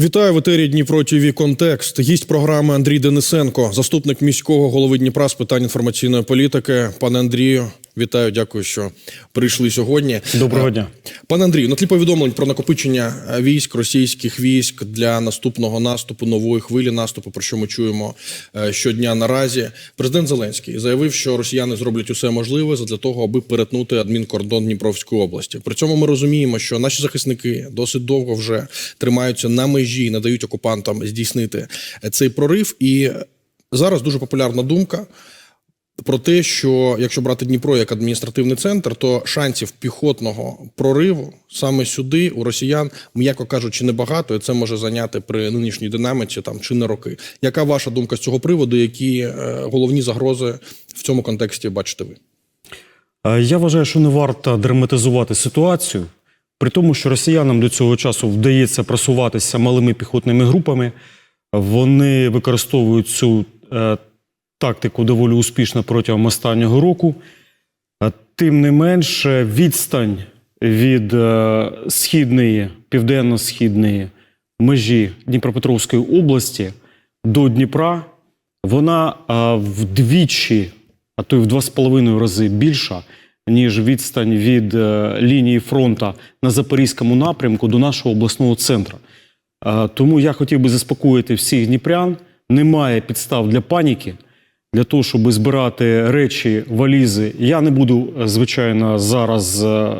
Вітаю в етері Дніпро ТІВІ Контекст. Гість програми Андрій Денисенко, заступник міського голови Дніпра з питань інформаційної політики. Пане Андрію, вітаю, дякую, що прийшли сьогодні. Доброго дня. Пане Андрію, на тлі повідомлень про накопичення е, військ, російських військ для наступного наступу, нової хвилі наступу, про що ми чуємо е, щодня наразі. Президент Зеленський заявив, що росіяни зроблять усе можливе для того, аби перетнути адмінкордон Дніпровської області. При цьому ми розуміємо, що наші захисники досить довго вже тримаються на межі, не дають окупантам здійснити е, цей прорив. І зараз дуже популярна думка про те, що якщо брати Дніпро як адміністративний центр, то шансів піхотного прориву саме сюди у росіян, м'яко кажучи, небагато, і це може зайняти при нинішній динаміці там чи не роки. Яка ваша думка з цього приводу? Які е, головні загрози в цьому контексті бачите ви? Е, Я вважаю, що не варто драматизувати ситуацію, при тому, що росіянам до цього часу вдається просуватися малими піхотними групами. Вони використовують цю е, тактику доволі успішно протягом останнього року. Тим не менш, відстань від е, східної, південно-східної межі Дніпропетровської області до Дніпра, вона е, вдвічі, а то й в два з половиною рази більша, ніж відстань від е, лінії фронту на Запорізькому напрямку до нашого обласного центру. Тому я хотів би заспокоїти всіх дніпрян. Немає підстав для паніки, для того, щоб збирати речі, валізи. Я не буду, е, звичайно, зараз е,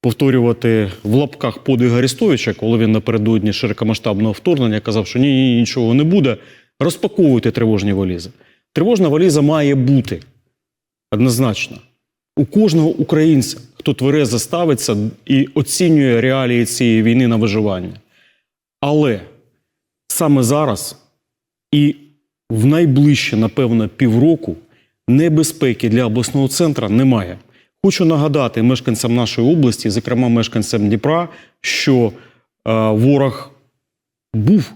повторювати в лапках подвиг Арестовича, коли він напередодні широкомасштабного вторгнення казав, що ні, ні, нічого не буде. Розпаковуйте тривожні валізи. Тривожна валіза має бути однозначно. У кожного українця, хто тверезо ставиться і оцінює реалії цієї війни на виживання. Але саме зараз і в найближче, напевно, півроку небезпеки для обласного центра немає. Хочу нагадати мешканцям нашої області, зокрема мешканцям Дніпра, що е, ворог був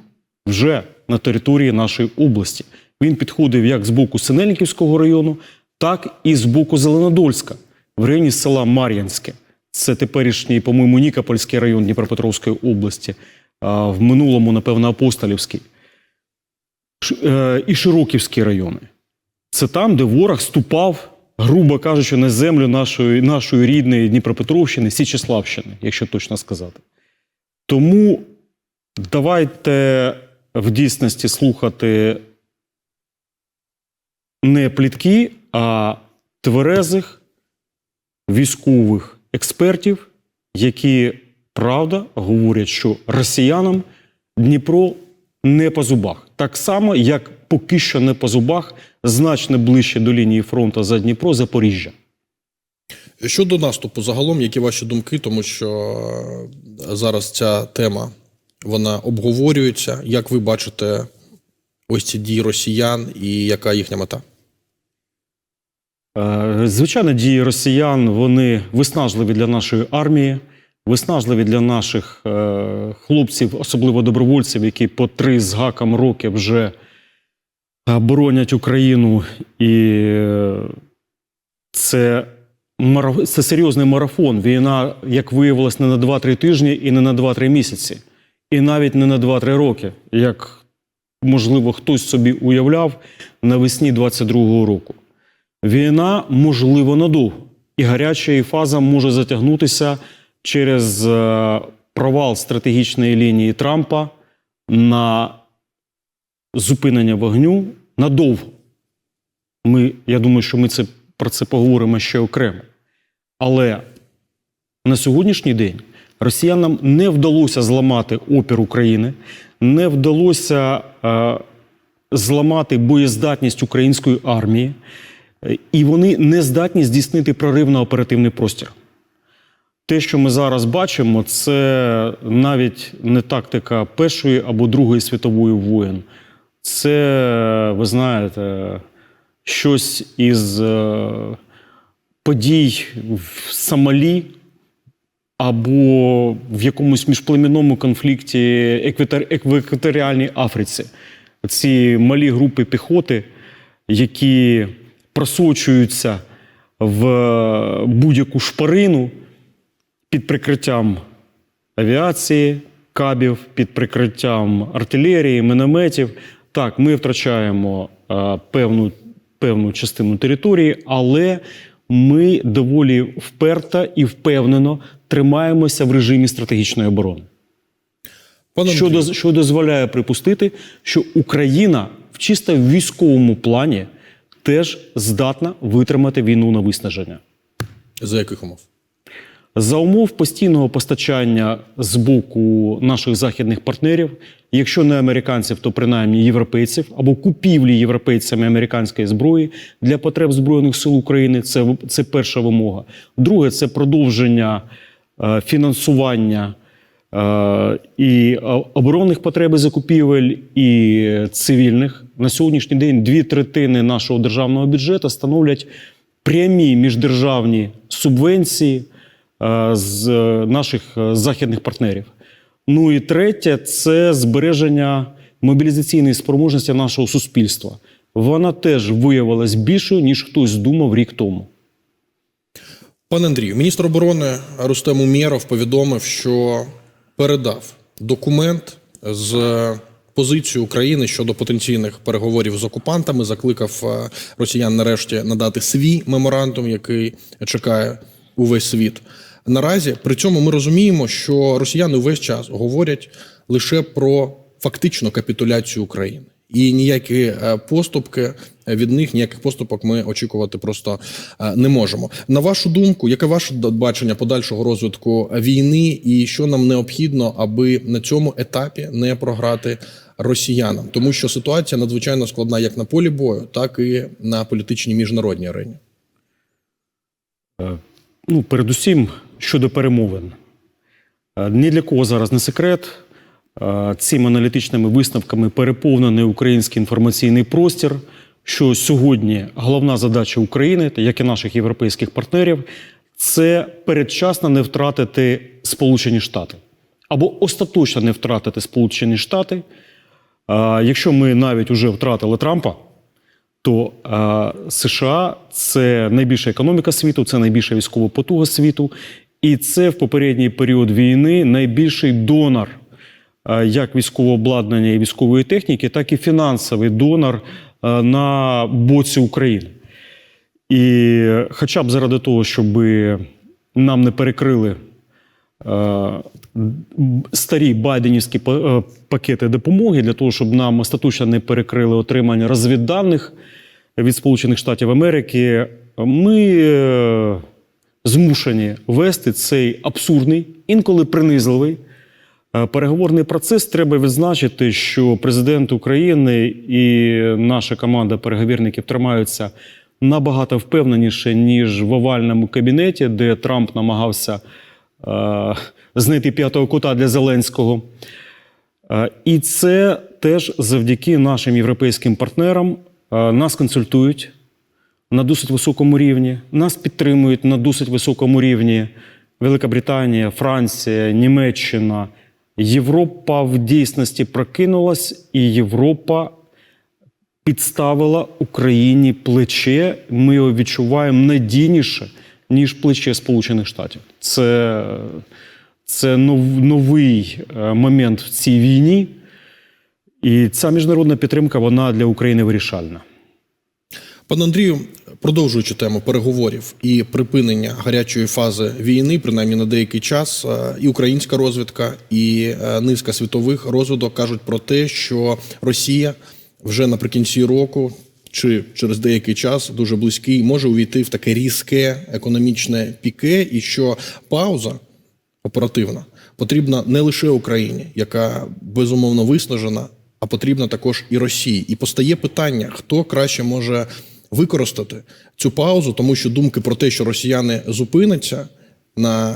вже на території нашої області. Він підходив як з боку Синельниківського району, так і з боку Зеленодольська, в районі села Мар'янське. Це теперішній, по-моєму, Нікопольський район Дніпропетровської області, а в минулому, напевно, Апостолівський. Е, і Широківські райони. Це там, де ворог ступав, грубо кажучи, на землю нашої, нашої рідної Дніпропетровщини, Січеславщини, якщо точно сказати. Тому давайте в дійсності слухати не плітки, а тверезих військових експертів, які правда говорять, що росіянам Дніпро не по зубах. Так само, як поки що не по зубах, значно ближче до лінії фронту за Дніпро, Запоріжжя. Щодо наступу, загалом, які ваші думки, тому що е, зараз ця тема вона обговорюється. Як ви бачите ось ці дії росіян і яка їхня мета? Е, Звичайно, дії росіян вони виснажливі для нашої армії, виснажливі для наших е, хлопців, особливо добровольців, які по три з гаком роки вже е, боронять Україну. І е, це, це серйозний марафон. Війна, як виявилось, не на 2-3 тижні і не на 2-3 місяці, і навіть не на 2-3 роки, як можливо хтось собі уявляв навесні 22-го року. Війна можливо надовго, і гаряча її фаза може затягнутися через е, провал стратегічної лінії Трампа на зупинення вогню надовго. Ми, я думаю, що ми це, про це поговоримо ще окремо. Але на сьогоднішній день росіянам не вдалося зламати опір України, не вдалося е, зламати боєздатність української армії, е, і вони не здатні здійснити прорив на оперативний простір. Те, що ми зараз бачимо, це навіть не тактика Першої або Другої світової воєн. Це, ви знаєте, щось із е, подій в Сомалі або в якомусь міжплемінному конфлікті в екваторіальній Африці. Ці малі групи піхоти, які просочуються в будь-яку шпарину під прикриттям авіації, кабів під прикриттям артилерії, мінометів. Так, ми втрачаємо е, певну, певну частину території, але ми доволі вперто і впевнено тримаємося в режимі стратегічної оборони. Пане Що, доз- що дозволяє припустити, що Україна в чисто військовому плані теж здатна витримати війну на виснаження. за яких умов? За умов постійного постачання з боку наших західних партнерів, якщо не американців, то принаймні європейців, або купівлі європейцями американської зброї для потреб Збройних сил України, це, це перша вимога. Друге, це продовження е, фінансування е, і е, оборонних потреб закупівель, і цивільних. На сьогоднішній день дві третини нашого державного бюджету становлять прямі міждержавні субвенції з е, наших е, західних партнерів. Ну і третє це збереження мобілізаційної спроможності нашого суспільства. Вона теж виявилась більшою, ніж хтось думав рік тому. Пане Андрію, міністр оборони Рустем Умєров повідомив, що передав документ з позицією України щодо потенційних переговорів з окупантами. Закликав е, росіян нарешті надати свій меморандум, який чекає увесь світ. Наразі при цьому ми розуміємо, що росіяни увесь час говорять лише про фактично капітуляцію України. І ніякі е, поступки від них, ніяких поступок ми очікувати просто е, не можемо. На вашу думку, яке ваше бачення подальшого розвитку війни, і що нам необхідно, аби на цьому етапі не програти росіянам? Тому що ситуація надзвичайно складна як на полі бою, так і на політичній міжнародній арені. Ну, передусім щодо перемовин. Е, Ні для кого зараз не секрет. Е, Цими аналітичними висновками переповнений український інформаційний простір. Що сьогодні головна задача України, як і наших європейських партнерів, це передчасно не втратити Сполучені Штати або остаточно не втратити Сполучені Штати. Е, Якщо ми навіть вже втратили Трампа, то е, США це найбільша економіка світу, це найбільша військова потуга світу, і це в попередній період війни найбільший донор е, як військового обладнання і військової техніки, так і фінансовий донор е, на боці України. І хоча б заради того, щоб нам не перекрили старі байденівські е, пакети допомоги для того, щоб нам остаточно не перекрили отримання розвідданих від Сполучених Штатів Америки, ми е, змушені вести цей абсурдний, інколи принизливий е, переговорний процес. Треба відзначити, що президент України і наша команда переговірників тримаються набагато впевненіше, ніж в овальному кабінеті, де Трамп намагався е, знайти п'ятого кута для Зеленського. Е, І це теж завдяки нашим європейським партнерам Е, нас консультують на досить високому рівні, нас підтримують на досить високому рівні Велика Британія, Франція, Німеччина. Європа в дійсності прокинулась, і Європа підставила Україні плече. Ми його відчуваємо надійніше, ніж плече Сполучених Штатів. Це, це нов- новий е, момент в цій війні. І ця міжнародна підтримка вона для України вирішальна. Пане Андрію, продовжуючи тему переговорів і припинення гарячої фази війни, принаймні на деякий час, е, і українська розвідка, і е, низка світових розвідок кажуть про те, що Росія вже наприкінці року чи через деякий час дуже близький може увійти в таке різке економічне піке, і що пауза оперативна потрібна не лише Україні, яка безумовно виснажена, а потрібна також і Росії. І постає питання, хто краще може використати цю паузу, тому що думки про те, що росіяни зупиняться на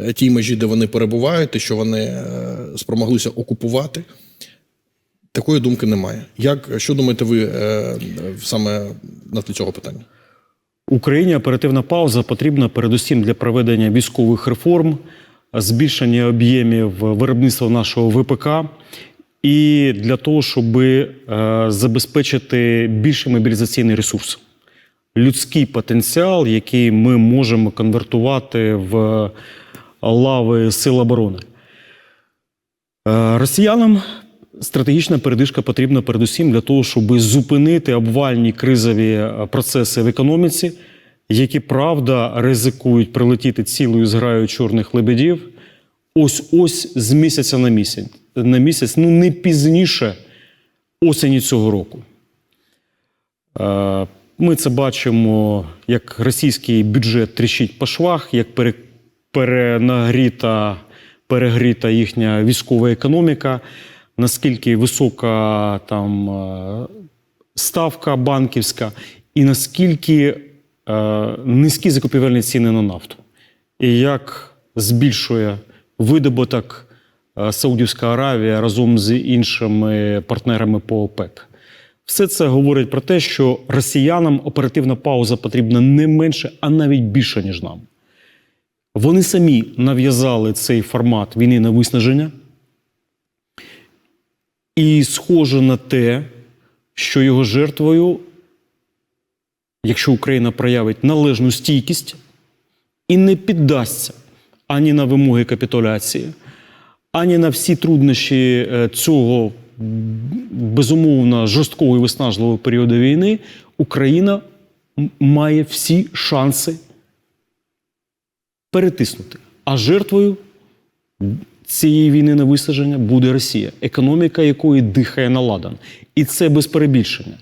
е, тій межі, де вони перебувають, і що вони е, спромоглися окупувати. Такої думки немає. Як що думаєте ви е, саме на цього питання? Україні оперативна пауза потрібна передусім для проведення військових реформ, збільшення об'ємів виробництва нашого ВПК і для того, щоб е, забезпечити більший мобілізаційний ресурс, людський потенціал, який ми можемо конвертувати в лави сил оборони. Е, Росіянам стратегічна передишка потрібна передусім для того, щоб зупинити обвальні кризові е, процеси в економіці, які правда ризикують прилетіти цілою зграю чорних лебедів. Ось ось з місяця на місяць, на місяць, ну не пізніше осені цього року. Е, Ми це бачимо, як російський бюджет тріщить по швах, як перенагріта, перегріта їхня військова економіка, наскільки висока там е, ставка банківська, і наскільки е, низькі закупівельні ціни на нафту. І як збільшує видобуток е, Саудівська Аравія разом з іншими партнерами по ОПЕК. Все це говорить про те, що росіянам оперативна пауза потрібна не менше, а навіть більше, ніж нам. Вони самі нав'язали цей формат війни на виснаження. І схоже на те, що його жертвою, якщо Україна проявить належну стійкість і не піддасться ані на вимоги капітуляції, ані на всі труднощі е, цього безумовно жорсткого і виснажливого періоду війни, Україна має всі шанси перетиснути. А жертвою цієї війни на висадження буде Росія, економіка якої дихає на ладан. І це без перебільшення.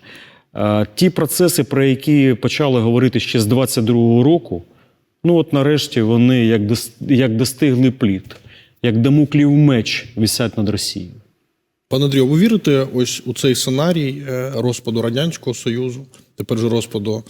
Е, Ті процеси, про які почали говорити ще з 22-го року, ну от нарешті вони як, як достигли плід, як дамуклів меч висять над Росією. Пане Андрію, ви вірите ось у цей сценарій е, розпаду Радянського Союзу, тепер же розпаду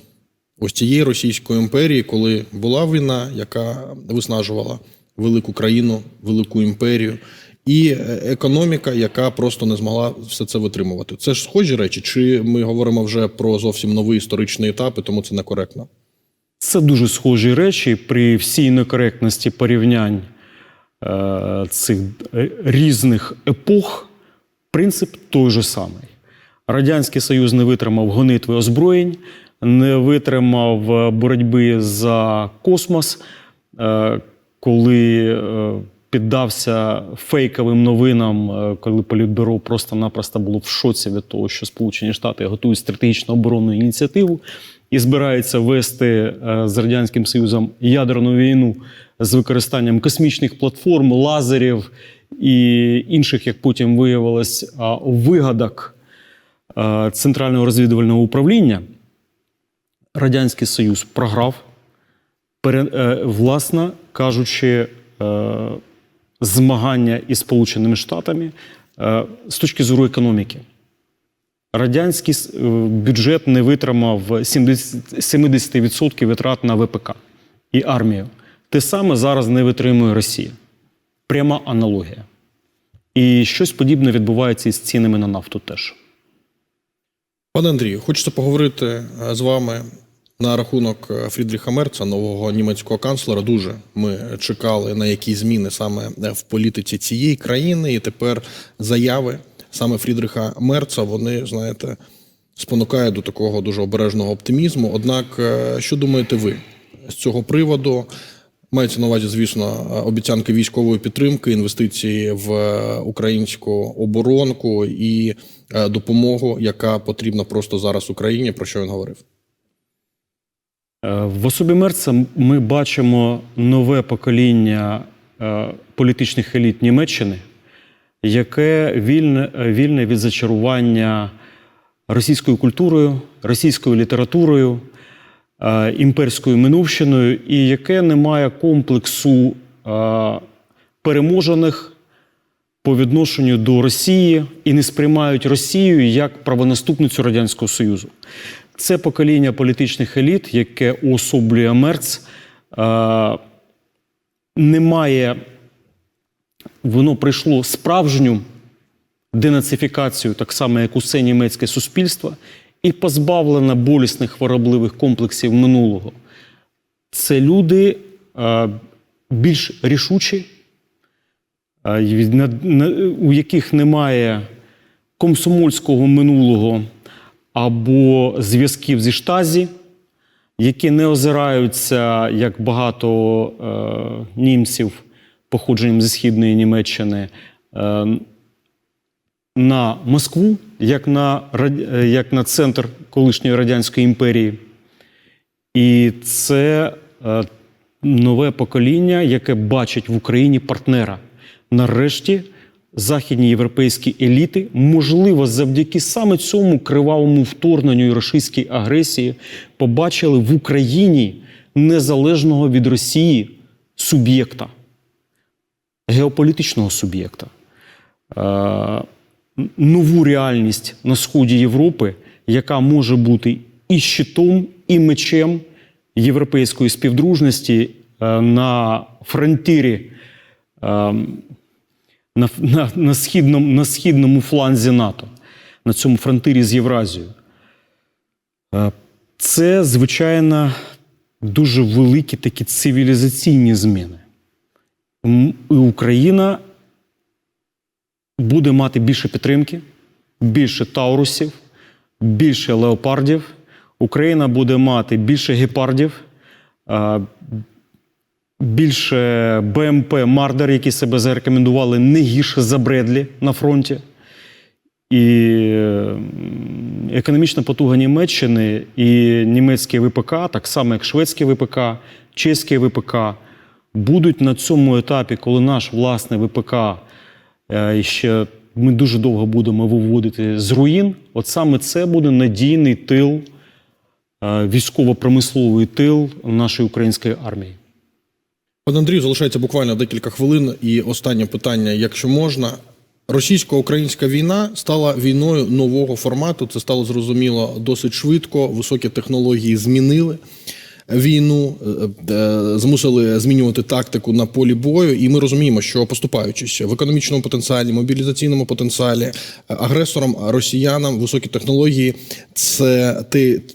ось цієї Російської імперії, коли була війна, яка виснажувала велику країну, велику імперію, і е, економіка, яка просто не змогла все це витримувати. Це ж схожі речі, чи ми говоримо вже про зовсім новий історичний етап, і тому це некоректно? Це дуже схожі речі при всій некоректності порівнянь е, цих е, різних епох. Принцип той же самий. Радянський Союз не витримав гонитви озброєнь, не витримав е, боротьби за космос, коли е, піддався фейковим новинам, е, коли Політбюро просто-напросто було в шоці від того, що Сполучені Штати готують стратегічну оборонну ініціативу і збираються вести е, з Радянським Союзом ядерну війну з використанням космічних платформ, лазерів і інших, як потім виявилось, вигадок Центрального розвідувального управління. Радянський Союз програв, е, власно кажучи, е, змагання із Сполученими Штатами е, з точки зору економіки. Радянський е, бюджет не витримав 70 70% витрат на ВПК і армію. Те саме зараз не витримує Росія. Пряма аналогія. І щось подібне відбувається із цінами на нафту теж. Пане Андрію, хочеться поговорити з вами на рахунок е, Фрідріха Мерца, нового німецького канцлера. Дуже ми чекали на які зміни саме е, в політиці цієї країни, і тепер заяви саме Фрідриха Мерца, вони, знаєте, спонукають до такого дуже обережного оптимізму. Однак, е, що думаєте ви з цього приводу? Мається на увазі, звісно, обіцянки військової підтримки, інвестиції в українську оборонку і допомогу, яка потрібна просто зараз Україні. Про що він говорив? Е, В особі Мерца ми бачимо нове покоління е, політичних еліт Німеччини, яке вільне, е, вільне від зачарування російською культурою, російською літературою, імперською минувщиною, і яке не має комплексу переможених по відношенню до Росії і не сприймають Росію як правонаступницю Радянського Союзу. Це покоління політичних еліт, яке уособлює Мерц, е, не має, воно прийшло справжню денацифікацію, так само як усе німецьке суспільство, і позбавлене болісних хворобливих комплексів минулого. Це люди е, більш рішучі, е, у яких немає комсомольського минулого або зв'язків зі штазі, які не озираються, як багато е, німців походженням зі східної Німеччини, е, на Москву як на, е, як на центр колишньої Радянської імперії. І це е, нове покоління, яке бачить в Україні партнера. Нарешті західні європейські еліти, можливо, завдяки саме цьому кривавому вторгненню і російській агресії, побачили в Україні незалежного від Росії суб'єкта, геополітичного суб'єкта. Е, нову реальність на сході Європи, яка може бути і щитом, і мечем європейської співдружності е, на фронтирі, е, на, на, на, східному, на східному фланзі НАТО, на цьому фронтирі з Євразією. Е, Це, звичайно, дуже великі такі цивілізаційні зміни. І Україна буде мати більше підтримки, більше таурусів, більше леопардів. Україна буде мати більше гепардів, а, більше БМП Мардер, які себе зарекомендували не гірше за Бредлі на фронті. І економічна потуга Німеччини і німецький ВПК, так само як шведський ВПК, чеський ВПК, будуть на цьому етапі, коли наш власний ВПК е, ще ми дуже довго будемо виводити з руїн. От саме це буде надійний тил, е, військово-промисловий тил нашої української армії. Пане Андрію, залишається буквально декілька хвилин. І останнє питання, якщо можна. Російсько-українська війна стала війною нового формату. Це стало зрозуміло досить швидко. Високі технології змінили війну, е, е, змусили змінювати тактику на полі бою. І ми розуміємо, що поступаючись в економічному потенціалі, мобілізаційному потенціалі, е, агресорам, росіянам, високі технології це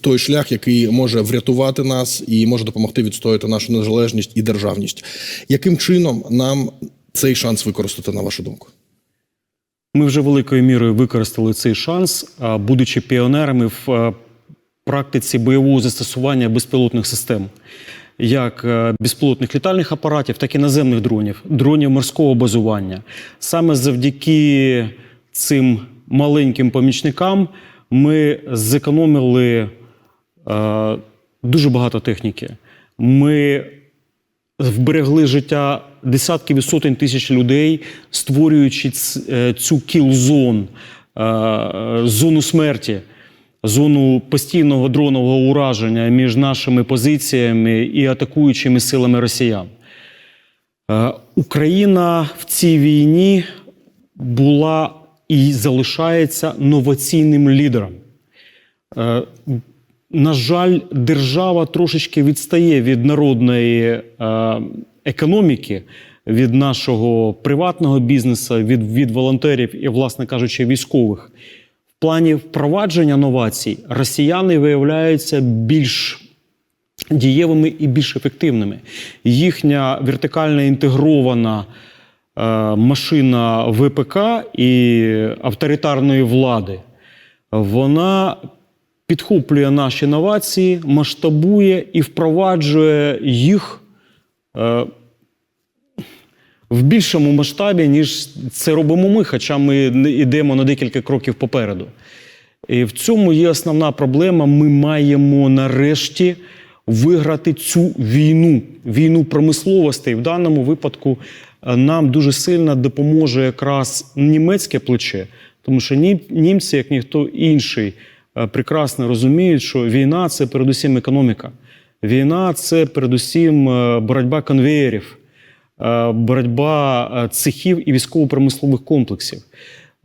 той шлях, який може врятувати нас і може допомогти відстояти нашу незалежність і державність. Яким чином нам цей шанс використати, на вашу думку? Ми вже великою мірою використали цей шанс, будучи піонерами в практиці бойового застосування безпілотних систем, як е, безпілотних літальних апаратів, так і наземних дронів, дронів морського базування. Саме завдяки цим маленьким помічникам ми зекономили е, дуже багато техніки. Ми вберегли життя десятків і сотень тисяч людей, створюючи е, цю кіл-зон, е, зону смерті, зону постійного дронового ураження між нашими позиціями і атакуючими силами росіян. Е, Україна в цій війні була і залишається новаційним лідером. Е, на жаль, держава трошечки відстає від народної е, економіки, від нашого приватного бізнесу, від, від волонтерів і, власне кажучи, військових. Плані впровадження новацій росіяни виявляються більш дієвими і більш ефективними. Їхня вертикально інтегрована е, машина ВПК і авторитарної влади, вона підхоплює наші новації, масштабує і впроваджує їх е, в більшому масштабі, ніж це робимо ми, хоча ми йдемо на декілька кроків попереду. І в цьому є основна проблема. Ми маємо нарешті виграти цю війну, війну промисловостей. В даному випадку е, нам дуже сильно допоможе якраз німецьке плече, тому що німці, як ніхто інший, е, прекрасно розуміють, що війна це передусім економіка. Війна це передусім е, боротьба конвеєрів, боротьба е, цехів і військово-промислових комплексів.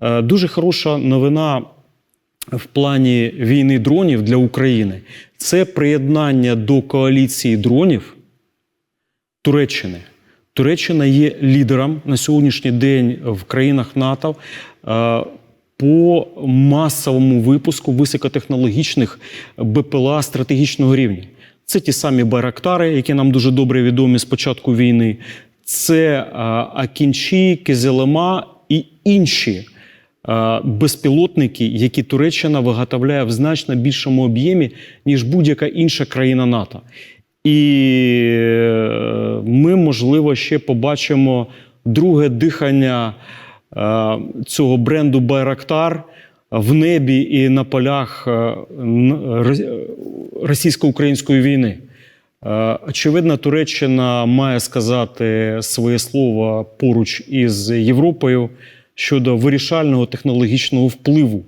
Е, Дуже хороша новина в плані війни дронів для України це приєднання до коаліції дронів Туреччини. Туреччина є лідером на сьогоднішній день в країнах НАТО е, по масовому випуску високотехнологічних БПЛА стратегічного рівня. Це ті самі Байрактари, які нам дуже добре відомі з початку війни. Це е, Акінчі, Кизелема і інші е, безпілотники, які Туреччина виготовляє в значно більшому об'ємі, ніж будь-яка інша країна НАТО. І е, ми, можливо, ще побачимо друге дихання цього бренду Байрактар в небі і на полях російсько-української війни. Е, Очевидно, Туреччина має сказати своє слово поруч із Європою щодо вирішального технологічного впливу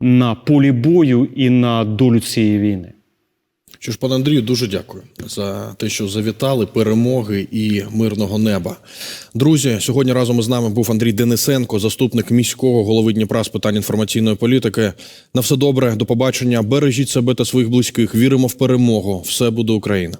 на полі бою і на долю цієї війни. Що ж, пане Андрію, дуже дякую за те, що завітали перемоги і мирного неба. Друзі, сьогодні разом із нами був Андрій Денисенко, заступник міського голови Дніпра з питань інформаційної політики. На все добре, до побачення. Бережіть себе та своїх близьких. Віримо в перемогу. Все буде Україна.